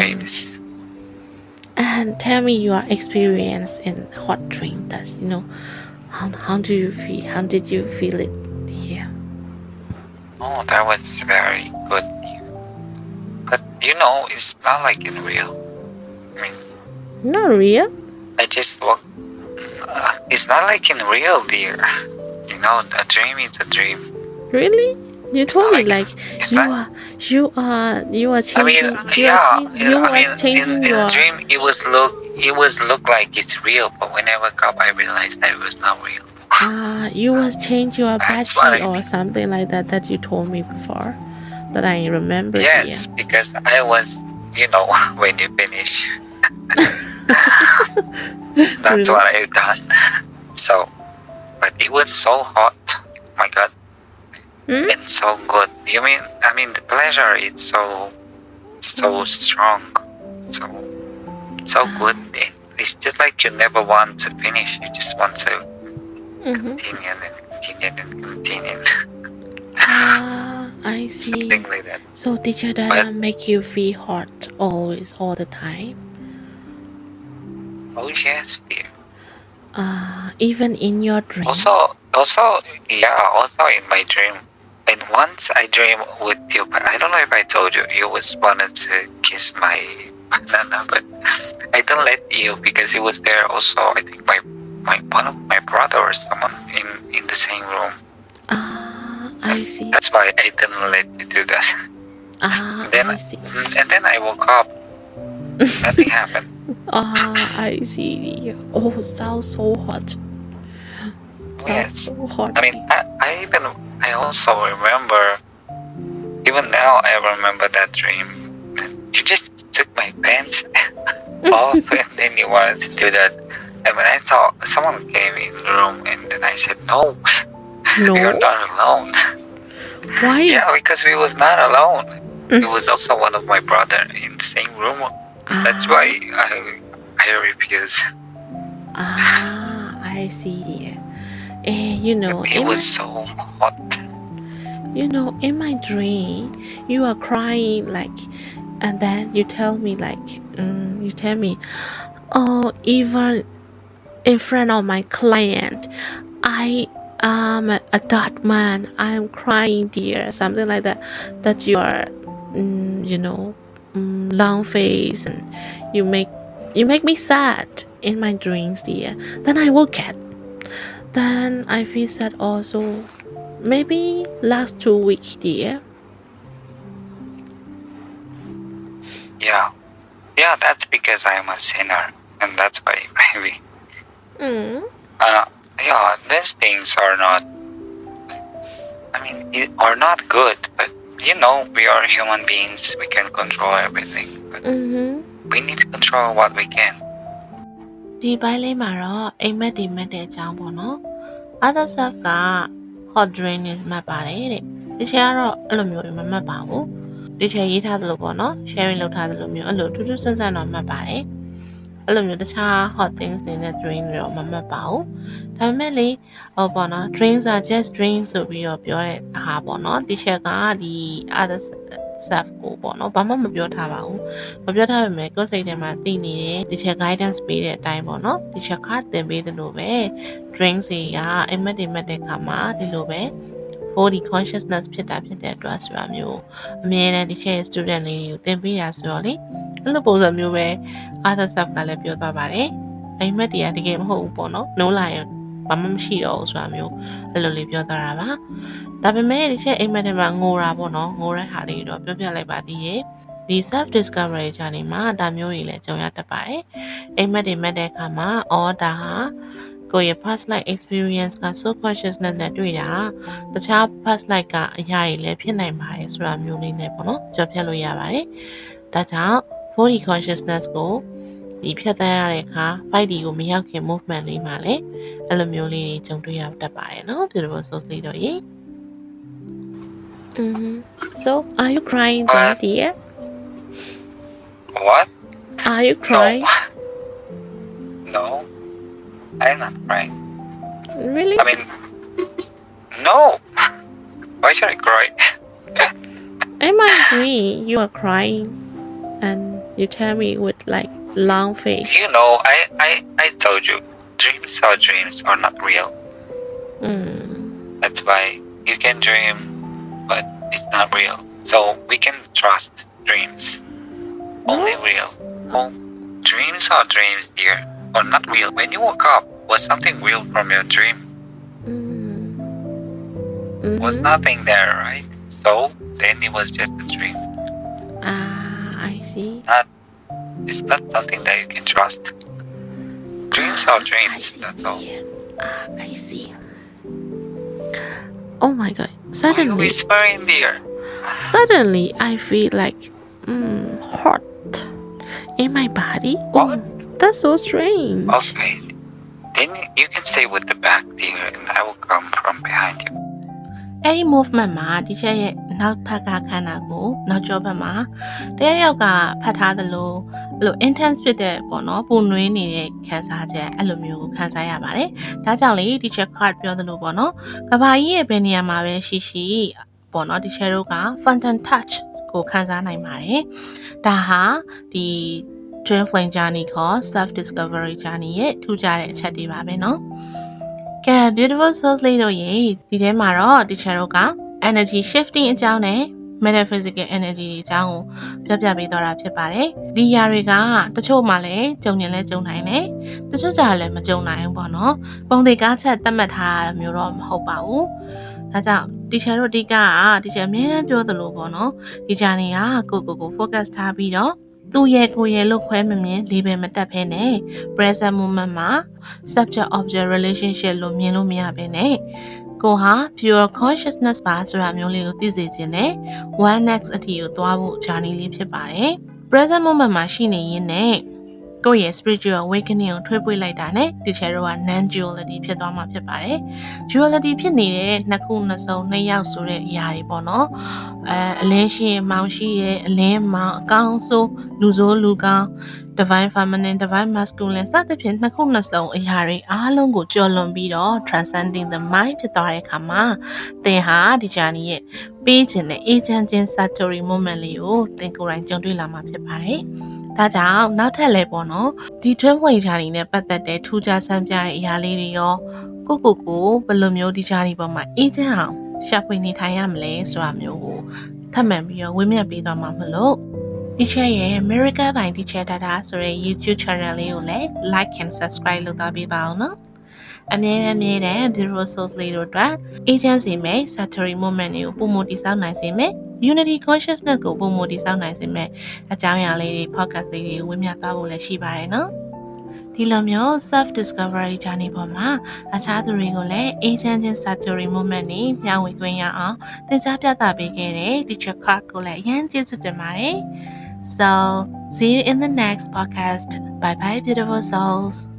dreams. And tell me your experience in hot drink. That's you know, how how do you feel? How did you feel it here? Oh, that was very good. But you know, it's not like in real. I mean, Not real. I just walk. Uh, it's not like in real, dear. You know, a dream is a dream. Really? You told me like- you not. are you are you are I mean, changing. you yeah, are, you I mean, changing in, in your. a dream, it was look, it was look like it's real, but when I woke up, I realized that it was not real. Ah, you was change your battery or mean. something like that that you told me before, that I remember. Yes, because I was, you know, when you finish, that's Really? what I've done. So, but it was so hot. My God, Hmm? and so good. You mean? I mean, the pleasure is so, so strong, so, so good. It's just like you never want to finish. You just want to Mm-hmm. continue and continue and continue, Ah, I see. something like that. So did your dad make you feel hot always all the time? Oh yes, dear. Uh, even in your dream. Also, also, yeah, also in my dream. Once I dream with you, but I don't know if I told you, you was wanted to kiss my banana, but I don't let you because he was there also. I think my my one of my brother or someone in in the same room. Ah, I see. That's why I didn't let you do that. Ah, Then- I see. And then I woke up. Nothing happened. Ah, I see. Oh, sounds so hot. Sounds Yes. so hot. I mean, I, I even I also remember. Even now, I remember that dream. You just took my pants off, and then you wanted to do that. And when I saw someone came in the room, and then I said, "No, no. you're not alone." Why is Yeah, because we was not alone. Mm. It was also one of my brother in the same room. That's ah, why I I refuse. Ah, I see. And you know, It was so hot. you know, in my dream, you are crying like, and then you tell me like, mm, you tell me, oh, even in front of my client, I am a, dark man. I'm crying, dear, something like that. That you are, mm, you know, mm, long face, and you make you make me sad in my dreams, dear. Then I woke up. Then I feel sad also. Maybe last two weeks, dear. Yeah, yeah. That's because I am a sinner, and that's why maybe. Mm. Uh, yeah, these things are not. I mean, it, are not good, but you know, we are human beings. We can control everything, but Mm-hmm. we need to control what we can. ဒီပိုင်းလေးမှာတော့အိမ်မက်တွေမက်တဲ့အကြောင်းပေါ့နော် other stuff က hot drink is မှတ်ပါတယ်တဲ့ဒီချေကတော့အဲ့လိုမျိုးတွေမမှတ်ပါဘူးဒီချေရေးထားသလိုပေါ့နော် sharing လုပ်ထားသလိုမျိုးအဲ့လိုထူးထူးဆန်းဆန်းတော့မှတ်ပါတယ်အဲ့လိုမျိုးတခြား hot things တွေနဲ့ drink တွေတော့မမှတ်ပါဘူးဒါပေမဲ့လေဟောပေါ့နော် drinks are just drinks ဆိုပြီးတော့ပြောတဲ့အားပေါ့နော်ဒီချက်ကဒီ other stuff ကိုပေါ့နော်ဘာမှမပြောထားပါဘူးမပြောထားပေမဲ့ကိုယ်စိတ်ထဲမှာသိနေတယ်ဒီချက် guidance ပေးတဲ့အတိုင်းပေါ့နော်ဒီချက် card သင်ပေးသလိုပဲ drinks တွေကအိမ်မက်တွေမက်တဲ့ခါမှာဒီလိုပဲ body consciousness ဖြစ်တာဖြစ်တဲ့အတွက်ဆိုတာမျိုးအမြဲတမ်းဒီချက် student လေးတွေကိုသင်ပေးရဆိုတော့လေအဲ့လိုပုံစံမျိုးပဲ other stuff ကလည်းပြောသွားပါတယ်အိမ်မက်တွေကတကယ်မဟုတ်ဘူးပေါ့နော်နိုးလာရင်ဘာမှမရှိတော့ဘူးဆိုတာမျိုးအဲ့လိုလေးပြောသွားတာပါ ဒါပေမဲ့ဒီချက်အိမ်မက်တွေမှာငိုတာပေါ့နော်ငိုတဲ့ဟာလေးတော့ပြောပြလိုက်ပါသေးရဲ့ဒီ self discovery journey မှာဒါမျိုးတွေလည်းကြုံရတတ်ပါတယ်။အိမ်မက်တွေမက်တဲ့အခါမှာအော်ဒါဟာကိုယ့်ရဲ့ past life experience က soul consciousness နဲ့တွေ့တာတခြား past life ကအရာတွေလည်းဖြစ်နိုင်ပါတယ်ဆိုတာမျိုးလေးနဲ့ပေါ့နော်ကြော်ဖြတ်လို့ရပါတယ်။ဒါကြောင့် body consciousness ကိုဒီဖြတ်သန်းရတဲ့အခါ fight ဒီကိုမရောက်ခင် movement လေးမှာလည်းအဲ့လိုမျိုးလေးတွေကြုံတွေ့ရတတ်ပါတယ်နော် beautiful souls လေးတို့ရေ Mm-hmm. So, are you crying, Uh, dear? What? Are you crying? No. No. I'm not crying. Really? I mean, no. Why should I cry? In my dream, you are crying, and you tell me with like long face You know, I, I, I told you, dreams are dreams are not real. อืม That's why you can dream, but it's not real. So we can trust dreams. Only real. Well, dreams are dreams, dear, or not real. When you woke up, was something real from your dream? Mm-hmm. Was mm-hmm. nothing there, right? So then it was just a dream. Ah, uh, I see. It's not, it's not something that you can trust. Dreams are ah, dreams, see, that's all. Ah, uh, I see. Oh my god. Suddenly whispering, dear? suddenly I feel like mm, hot in my body Oh, What? that's so strange Okay. Then you can stay with the back, dear, and I will come from behind you. အဲ့ဒီ movement မှာဒီချက်ရဲ့နောက်ဘက်ကခန္ဓာကိုနောက်ကျောဘက်မှာတရက်ယောက်ကဖတ်ထားသလိုအဲ့လို intense ဖြစ်တဲ့ပေါ့နော်ပူနွေးနေတဲ့ခံစားချက်အဲ့လိုမျိုးကိုခံစားရပါတယ်။ဒါကြောင့်လေဒီချက် card ပြောသလိုပေါ့နော်ကဘာကြီးရဲ့ဘယ်နေရာမှာပဲရှိရှိပေါ့နော်ဒီချက်တို့က fountain touch ကိုခံစားနိုင်ပါတယ်။ဒါဟာဒီ twin flame journey ခေါ် self discovery journey ရဲ့ထူးခြားတဲ့အချက်တွေပါပဲနော်။ကဲ beautiful souls လေးတို့ရေဒီထဲမှာတော့ teacher တို့က energy shifting အကြောင်းနဲ့ metaphysical energy တွေအကြောင်းကိုပြောပြပေးတော့တာဖြစ်ပါတယ်။ဒီຢာတွေကတချို့မှလည်းကြုံရင်လည်းကြုံနိုင်တယ်။တချို့ကြလည်းမကြုံနိုင်ဘူးပေါ့နော်။ပုံသေးကားချက်သတ်မှတ်ထားတာမျိုးတော့မဟုတ်ပါဘူး။ဒါကြောင့် teacher တို့အဓိကက teacher အမြဲတမ်းပြောသလိုပေါ့နော်။ဒီ journey ကကိုကိုကို focus ထားပြီးတော့ သူ့ရဲ့ကိုယ်ရဲ့လို့ခွဲမမြင်လေးပဲမတက်ဖဲနဲ့ present moment မှာ subject object relationship လို့မြင်လို့မရဘဲနဲ့ကိုဟာ pure consciousness ပါဆိုတာမျိုးလေးကိုသိစေခြင်းနဲ့ one next အထိကိုသွားဖို့ journey လေးဖြစ်ပါတယ် present moment မှာရှိနေရင်းနဲ့ ကိုယ့်ရဲ့ spiritual awakening ကိုထွေးပွေးလိုက်တာနဲ့ဒီချေတော့က non duality ဖြစ်သွားမှာဖြစ်ပါတယ် duality ဖြစ်နေတဲ့နှစ်ခုနှစ်စုံနှစ်ယောက်ဆိုတဲ့အရာတွေပေါ့နော်အဲအလင်းရှိရင်မောင်ရှိရဲ့အလင်းမောင်အကောင်းဆိုးလူဆိုးလူကောင်း divine feminine divine masculine စသဖြင့်နှစ်ခုနှစ်စုံအရာတွေအားလုံးကိုကျော်လွန်ပြီးတော့ transcending the mind ဖြစ်သွားတဲ့အခါမှာသင်ဟာဒီ journey ရဲ့ပေးခြင်းနဲ့ agent ချင်း satori moment လေးကိုသင်ကိုယ်တိုင်ကြုံတွေ့လာမှာဖြစ်ပါတယ်။ ဒါကြောင့်နောက်ထပ်လည်းပေါ့နော်ဒီ twin flame journey နဲ့ပတ်သက်တဲ့ထူးခြားဆန်းပြတဲ့အရာလေးတွေရောကိုကိုကိုဘယ်လိုမျိုးဒီ journey ပေါ်မှာ agent အောင်ရှာဖွေနေထိုင်ရမလဲဆိုတာမျိုးကိုထပ်မံပြီးတော့ဝေမျှပေးသွားမှာမလို့ teacher ရဲ့ Miracle by Teacher Dada ဆိုတဲ့ YouTube channel လေးကိုလည်း like and subscribe လုပ်သွားပေးပါအောင်နော် အမြဲတမ်းမြဲတဲ့ beautiful souls လေးတို့အတွက် agency မဲ့ satori moment တွေကိုပုံမတည်ဆောက်နိုင်စေမယ် unity consciousness ကိုပုံမတည်ဆောက်နိုင်စေမယ်အကြောင်းအရာလေးတွေ podcast လေးတွေဝေမျှသွားဖို့လည်းရှိပါတယ်နော်ဒီလိုမျိုး self discovery journey ပေါ်မှာအခြားသူတွေကိုလည်း agent ချင်း satori moment တွေမျှဝေခွင့်ရအောင်သင်ကြားပြသပေးခဲ့တဲ့ teacher card ကိုလည်းအရင်ကျေးဇူးတင်ပါတယ် So, see you in the next podcast. Bye bye, beautiful souls.